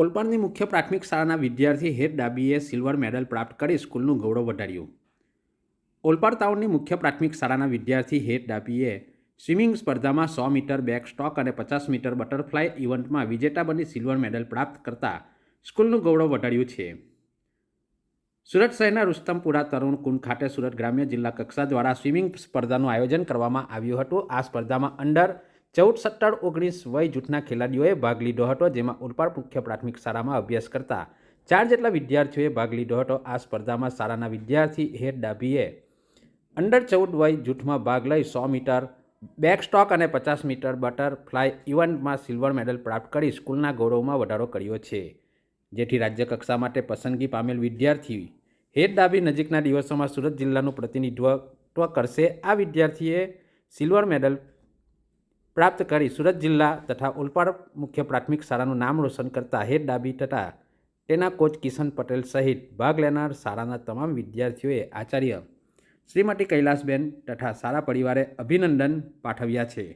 ઓલપાડની મુખ્ય પ્રાથમિક શાળાના વિદ્યાર્થી હેર ડાબીએ સિલ્વર મેડલ પ્રાપ્ત કરી સ્કૂલનું ગૌરવ વધાર્યું. ઓલપાડ ટાઉનની મુખ્ય પ્રાથમિક શાળાના વિદ્યાર્થી હેર ડાબીએ સ્વિમિંગ સ્પર્ધામાં સો મીટર બેક સ્ટોક અને પચાસ મીટર બટરફ્લાય ઇવેન્ટમાં વિજેતા બની સિલ્વર મેડલ પ્રાપ્ત કરતા સ્કૂલનું ગૌરવ વધાર્યું છે. સુરત શહેરના રુસ્તમપુરા તરુણ કુંડ ખાતે સુરત ગ્રામ્ય જિલ્લા કક્ષા દ્વારા સ્વિમિંગ સ્પર્ધાનું આયોજન કરવામાં આવ્યું હતું. આ સ્પર્ધામાં અંડર ચૌદ સત્તર ઓગણીસ વય જૂથના ખેલાડીઓએ ભાગ લીધો હતો, જેમાં ઉલપાડ મુખ્ય પ્રાથમિક શાળામાં અભ્યાસ કરતા ચાર જેટલા વિદ્યાર્થીઓએ ભાગ લીધો હતો. આ સ્પર્ધામાં શાળાના વિદ્યાર્થી હેડ ડાભીએ અંડર ચૌદ વય જૂથમાં ભાગ લઈ સો મીટર, બેક સ્ટોક અને પચાસ મીટર બટરફ્લાય ઇવેન્ટમાં સિલ્વર મેડલ પ્રાપ્ત કરી સ્કૂલના ગૌરવમાં વધારો કર્યો છે. જેથી રાજ્ય કક્ષા માટે પસંદગી પામેલ વિદ્યાર્થી હેડ ડાબી નજીકના દિવસોમાં સુરત જિલ્લાનું પ્રતિનિધિત્વ કરશે. આ વિદ્યાર્થીએ સિલ્વર મેડલ પ્રાપ્ત કરી સુરત જિલ્લા તથા ઓલપાડ મુખ્ય પ્રાથમિક શાળાનું નામ રોશન કરતા હેડ ડાબી તથા તેના કોચ કિશન પટેલ સહિત ભાગ લેનાર શાળાના તમામ વિદ્યાર્થીઓએ આચાર્ય શ્રીમતી કૈલાસબેન તથા શાળા પરિવારે અભિનંદન પાઠવ્યા છે.